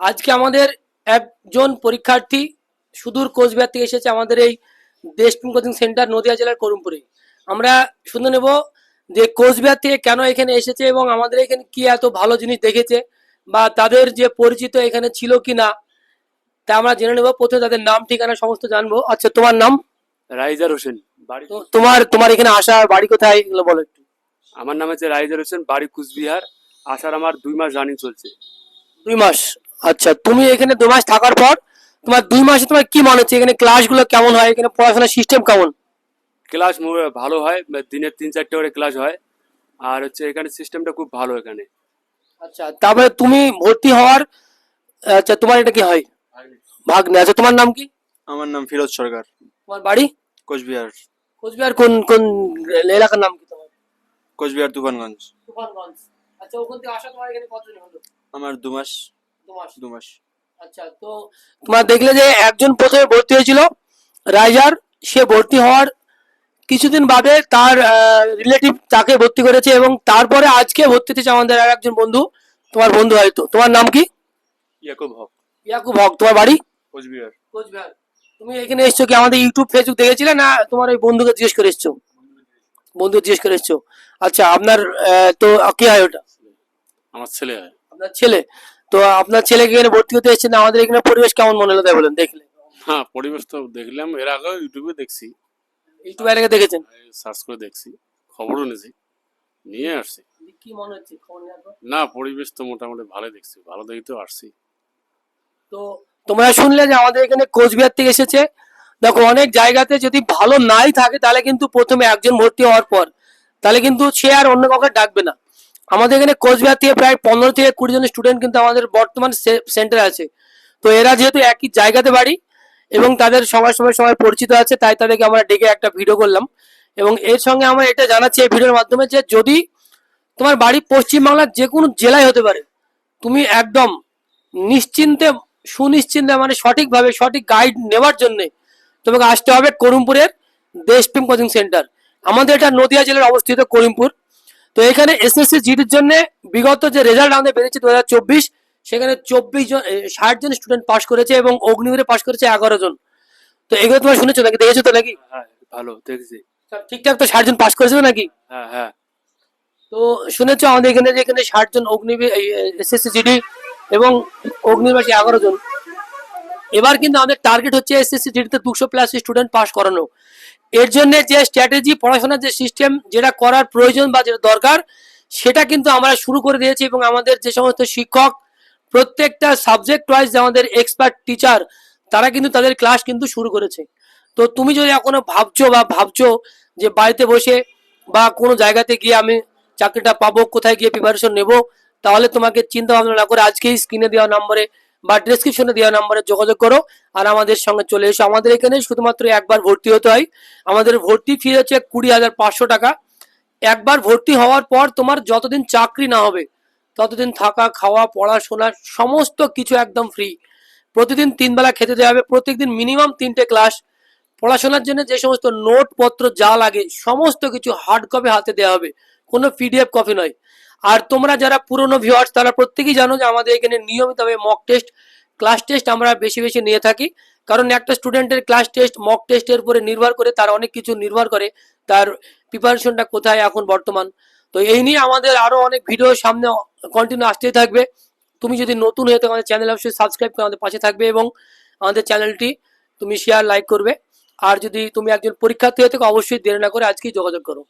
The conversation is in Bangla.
আজকে আমাদের একজন পরীক্ষার্থী সুদূর কোচবিহার থেকে এসেছে আমাদের এই দেশপ্রেম কোচিং সেন্টার নদিয়া জেলার করুমপুরে আমরা শুনে নেব যে কোচবিহার থেকে কেন এখানে এসেছে এবং আমাদের এখানে কি এত ভালো জিনিস দেখেছে বা তাদের যে পরিচিত এখানে ছিল কি না তা আমরা জেনে নেব। প্রথমে তাদের নাম ঠিকানা সমস্ত জানব। আচ্ছা তোমার নাম? রাইজার হোসেন বাড়ি তোমার তোমার এখানে আসা বাড়ি কোথায় এগুলো বলো একটু। আমার নাম হচ্ছে রাইজার হোসেন বাড়ি কুচবিহার। আসার আমার দুই মাস রানিং চলছে। দুই মাস? আচ্ছা তুমি এখানে দু মাস থাকার পর তোমার দুই মাসে তোমার কি মনে হচ্ছে? এখানে ক্লাসগুলো কেমন হয়? এখানে পড়াশোনার সিস্টেম কেমন? ক্লাস ভালো হয় দিনের তিন চারটে করে ক্লাস হয়। আর হচ্ছে এখানে সিস্টেমটা খুব ভালো এখানে। আচ্ছা তারপরে তুমি ভর্তি হওয়ার আচ্ছা তোমার এটা কি হয়? ভাগ্নে আচ্ছা তোমার নাম কি? আমার নাম ফিরোজ সরকার। তোমার বাড়ি? কোচবিহার। কোচবিহার কোন কোন এলাকার নাম কি তোমার? কোচবিহার তুফানগঞ্জ। তুফানগঞ্জ। আচ্ছা ওখান থেকে আসা তোমার এখানে কতদিন হলো? আমার দু মাস। দু মাস আচ্ছা তো তোমার দেখলে যে একজন প্রথমে ভর্তি হয়েছিল রাইজার সে ভর্তি হওয়ার কিছুদিন বাদে তার রিলেটিভ তাকে ভর্তি করেছে এবং তারপরে আজকে ভর্তি হয়েছে আমাদের আর একজন বন্ধু তোমার বন্ধু হয়তো তোমার নাম কি? ইয়াকুব হক। ইয়াকুব হক তোমার বাড়ি? কোচবিহার। কোচবিহার। তুমি এখানে এসছো কি আমাদের ইউটিউব ফেসবুক দেখেছিলে না তোমার ওই বন্ধুকে জিজ্ঞেস করে এসছো? বন্ধু জিজ্ঞেস করে এসছো। আচ্ছা আপনার তো কে হয় ওটা? আমার ছেলে হয়। আপনার ছেলে। তো আপনার ছেলেকে এখানে ভর্তি হতে এসেছেন আমাদের এখানে পরিবেশ কেমন মনে হলো তাই বলেন দেখলে? হ্যাঁ পরিবেশ তো দেখলাম এর আগেও ইউটিউবে দেখছি। ইউটিউবে এলাকা দেখেছেন? সার্চ করে দেখছি খবরও নিয়েছি নিয়ে আসছি। কি মনে হচ্ছে? না পরিবেশ তো মোটামুটি ভালো দেখছি ভালো দেখে তো আসছি। তো তোমরা শুনলে যে আমাদের এখানে কোচবিহার থেকে এসেছে। দেখো অনেক জায়গাতে যদি ভালো নাই থাকে তাহলে কিন্তু প্রথমে একজন ভর্তি হওয়ার পর তাহলে কিন্তু সে আর অন্য কাউকে ডাকবে না। আমাদের এখানে কোচবিহার থেকে প্রায় পনেরো থেকে কুড়ি জন স্টুডেন্ট কিন্তু আমাদের বর্তমান সেন্টার আছে। তো এরা যেহেতু একই জায়গাতে বাড়ি এবং তাদের সবার সবার সবাই পরিচিত আছে, তাই তাদেরকে আমরা ডেকে একটা ভিডিও করলাম। এবং এর সঙ্গে আমরা এটা জানাচ্ছি এই ভিডিওর মাধ্যমে যে যদি তোমার বাড়ি পশ্চিমবাংলার যে কোনো জেলায় হতে পারে, তুমি একদম নিশ্চিন্তে, সুনিশ্চিন্তে মানে সঠিকভাবে সঠিক গাইড নেওয়ার জন্য তোমাকে আসতে হবে করিমপুরের দেশপ্রেম কোচিং সেন্টার আমাদের এটা নদিয়া জেলার অবস্থিত করিমপুর। তো এখানে এসএসসি জিডির জন্য বিগত যে রেজাল্ট আমাদের বেরিয়েছে দু হাজার চব্বিশ সেখানে চব্বিশ জন ষাট জন স্টুডেন্ট পাস করেছে এবং অগ্নিবীরে পাস করেছে এগারো জন। তো এগুলো তোমার শুনেছো নাকি? দেখেছ তো নাকি? হ্যাঁ ভালো দেখছি। ঠিকঠাক তো ষাট জন পাস করেছে নাকি? হ্যাঁ হ্যাঁ। তো শুনেছো আমাদের এখানে যে এখানে ষাট জন অগ্নিবীর এসএসসি জিডি এবং অগ্নিবাসী এগারো জন। এবার কিন্তু আমাদের টার্গেট হচ্ছে এসএসসি জিডিতে দুশো প্লাস স্টুডেন্ট পাস করানো। এর জন্য যে স্ট্র্যাটেজি পড়াশোনার যে সিস্টেম যেটা করার প্রয়োজন বা যেটা দরকার, সেটা কিন্তু আমরা শুরু করে দিয়েছি এবং আমাদের যে সমস্ত শিক্ষক, প্রত্যেকটা সাবজেক্ট ওয়াইজ আমাদের এক্সপার্ট টিচার তারা কিন্তু তাদের ক্লাস কিন্তু শুরু করেছে। তো তুমি যদি এখনও ভাবছ বা ভাবছ যে বাড়িতে বসে বা কোনো জায়গাতে গিয়ে আমি চাকরিটা পাবো, কোথায় গিয়ে প্রিপারেশন নেব, তাহলে তোমাকে চিন্তা ভাবনা না করে আজকেই স্ক্রিনে দেওয়া নম্বরে বা ডিসক্রিপশনে দেওয়া নম্বরে যোগাযোগ করো। আর আমাদের সঙ্গে চলে এসো। আমাদের এখানে শুধুমাত্র একবার ভর্তি হতে হয়। আমাদের ভর্তি ফি হচ্ছে কুড়ি হাজার পাঁচশো টাকা। একবার ভর্তি হওয়ার পর তোমার যতদিন চাকরি না হবে, ততদিন থাকা, খাওয়া, পড়াশোনা, সমস্ত কিছু একদম ফ্রি প্রতিদিন তিন বেলা খেতে দেওয়া হবে। প্রত্যেকদিন মিনিমাম তিনটে ক্লাস পড়াশোনার জন্য যে সমস্ত নোটপত্র যা লাগে, সমস্ত কিছু হার্ড কপি হাতে দেওয়া হবে। কোনো পিডিএফ কপি নয়। আর তোমরা যারা পুরনো ভিউয়ার্স তারা প্রত্যেকেই জানো যে আমাদের এখানে নিয়মিতভাবে মক টেস্ট ক্লাস টেস্ট আমরা বেশি বেশি নিয়ে থাকি। কারণ একটা স্টুডেন্টের ক্লাস টেস্ট মক টেস্টের উপরে নির্ভর করে তার অনেক কিছু নির্ভর করে তার প্রিপারেশনটা কোথায় এখন বর্তমান। তো এই নিয়ে আমাদের আরও অনেক ভিডিও সামনে কন্টিনিউ আসতেই থাকবে। তুমি যদি নতুন হয়ে থাকো, আমাদের চ্যানেল অবশ্যই সাবস্ক্রাইব করে আমাদের পাশে থাকবে এবং আমাদের চ্যানেলটি তুমি শেয়ার লাইক করবে। আর যদি তুমি একজন পরীক্ষার্থী হয়ে থাকো, অবশ্যই দেরি না করে আজকেই যোগাযোগ করো।